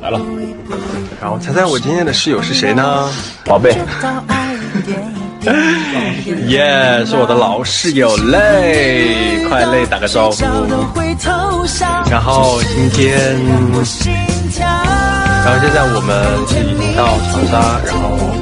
来了，然后猜猜我今天的室友是谁呢？宝贝，耶，是我的老室友累，快累打个招呼。然后今天，然后现在我们是已经到长沙，然后。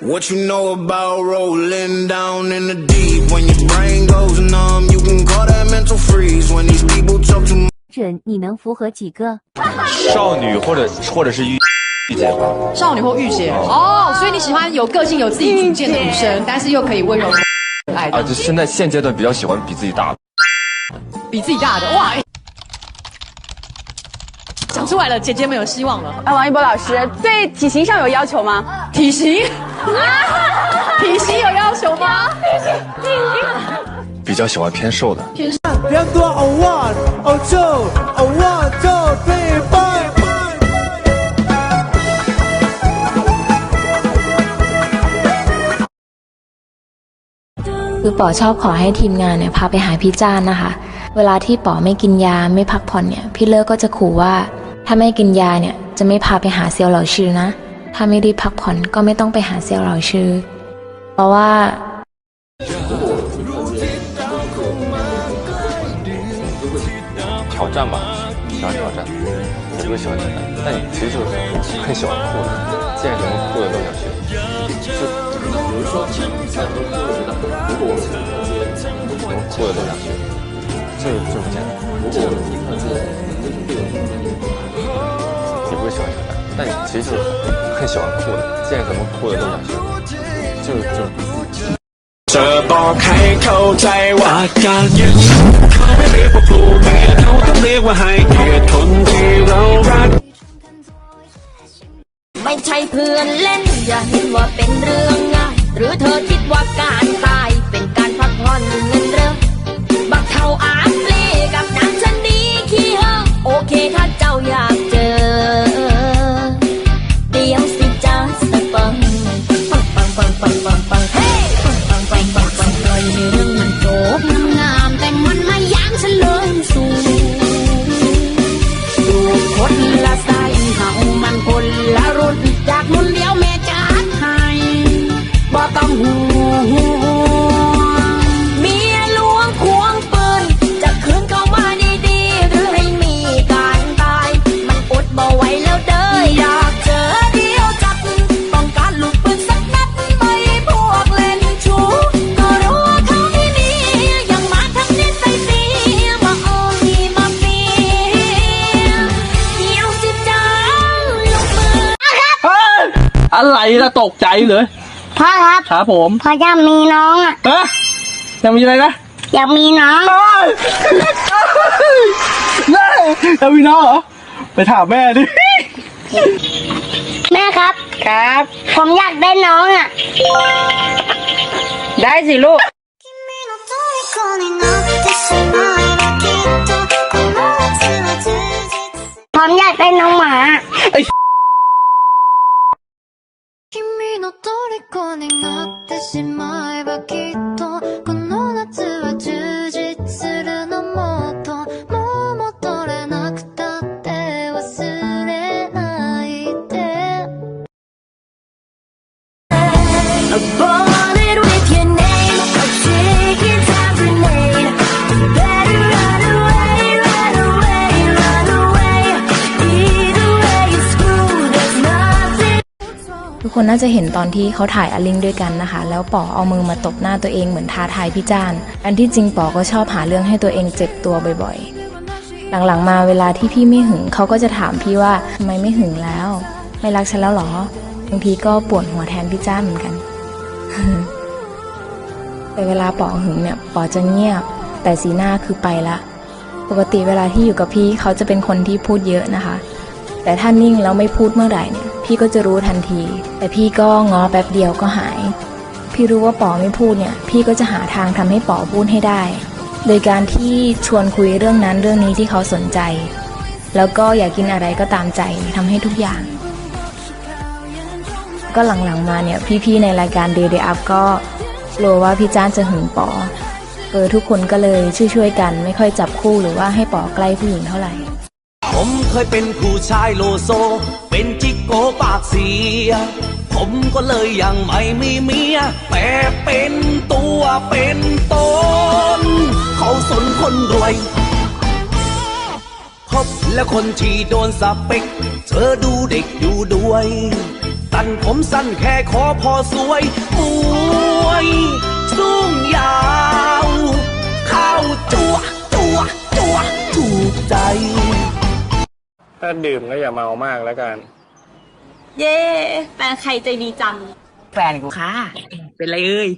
What you know about rolling down in the deep? When your brain goes numb, you can call that mental freeze. When these people talk too much. 准你能符合几个？少女或者或者是 御御姐吧。少女或御姐哦，所以你喜欢有个性、有自己主见的女生，但是又可以温柔可爱啊，的，就现在现阶段比较喜欢比自己大的。比自己大的哇！哎讲出来了，姐姐们有希望了。哎，王一博老师对体型上有要求吗？体型，体型有要求吗？体型比较喜欢偏瘦的。人多 on one, on two, on one, two, three, four. คือป๋อชอบขอให้ทีมงานเนี่ยพาไปหาพี่จ้านนะคะ เวลาที่ป๋อไม่กินยาไม่พักผ่อนเนี่ย พี่เลิกก็จะขู่ว่า ถ้าไม่กินยาเนี่ยจะไม่พาไปหาเซียวเหล่าชื่อนะ ถ้าไม่ได้พักผ่อนก็ไม่ต้องไปหาเซียวเหล่าชื่อ เพราะว่า 挑战吧，喜欢挑战，我不喜欢挑战，但你其实就是很喜欢酷的，见什么酷的都想学。就比如说，很多酷的 觉得，如果我喜欢什么酷的都想学，就是这么简单。如果我喜欢你不是喜欢挑战，但你其实就是很喜欢酷的，见什么酷的都想学，就是就是。这บอกให้เข้าใจว่าการยึดเขาไม่เรียกว่าครูเมียเขาต้องเรียกว่าให้เกียรติคนที่เรารัก ไม่ใช่เพื่อนเล่น อย่าเห็นว่าเป็นเรื่องง่าย หรือเธอคิดว่าการตายเป็นการพักผ่อนเงินเริ่มบักเท่าอาเปลกับนา ต้องห่วงเมียหลวงควงปืนจะคืนเข้ามาดีๆ หรือให้มีการตาย มันอดบ่ไหวแล้วเด้ออยากเจอเดียวจัดต้องการลูกปืนสักนัดไม่พวกเล่นชู้ก็รู้ว่าเขาไม่มียังมาทำนิสัยเสียมาอ้อมมาเปียเดียวสิจ้าลูกมืออะไรนะตกใจเลย พ่อครับครับผมพ่ออยากมีน้องอะฮะยังมีอะไรนะอยากมีน้องเอ้ยได้ยังมีน้องเหรอไปถามแม่ดิแม่ครับ ครับ ผมอยากได้น้องอะ ได้สิลูก ผมอยากได้น้องหมา君虜になってしまえばきっと คนน่าจะเห็นตอนที่เขาถ่ายอลิงด้วยกันนะคะ แล้วป๋อเอามือมาตบหน้าตัวเองเหมือนท้าทายพี่จ้านอันที่จริงป๋อก็ชอบหาเรื่องให้ตัวเองเจ็บตัวบ่อยๆ หลังๆมาเวลาที่พี่ไม่หึงเขาก็จะถามพี่ว่าทำไมไม่หึงแล้ว ไม่รักฉันแล้วเหรอบางทีก็ปวดหัวแทนพี่จ้านเหมือนกัน แต่เวลาป๋อหึงเนี่ยป๋อจะเงียบ แต่สีหน้าคือไปละ ปกติเวลาที่อยู่กับพี่เขาจะเป็นคนที่พูดเยอะนะคะ แต่ถ้านิ่งแล้วไม่พูดเมื่อไหร่เนี่ย พี่ก็จะรู้ทันที แต่พี่ก็ง้อแป๊บเดียวก็หาย พี่รู้ว่าป๋อไม่พูดเนี่ย พี่ก็จะหาทางทำให้ป๋อพูดให้ได้ โดยการที่ชวนคุยเรื่องนั้นเรื่องนี้ที่เขาสนใจ แล้วก็อยากกินอะไรก็ตามใจทำให้ทุกอย่าง ก็หลังๆมาเนี่ย พี่ๆในรายการ Day Day Up ก็กลัวว่าพี่จ้านจะหึงป๋อเออทุกคนก็เลยช่วยๆกันไม่ค่อยจับคู่หรือว่าให้ป๋อใกล้ผู้หญิงเท่าไหร่ผมเคยเป็นผู้ชายโลโซ เป็นจิ โกปากเสีย ผมก็เลยยังไม่มีเมีย แต่เป็นตัวเป็นตน เขาสนคนรวยพบและคนที่โดนสเปกเธอดูเด็กอยู่ด้วย ตันผมสั้นแค่ขอพอสวยมวยสูงยาวเข้าจัวจัวจัวถูกใจ ถ้าดื่มก็อย่าเมามากแล้วกัน เย่แฟนใครใจดีจัง แฟนกูค่ะ เป็นไรเอ้ย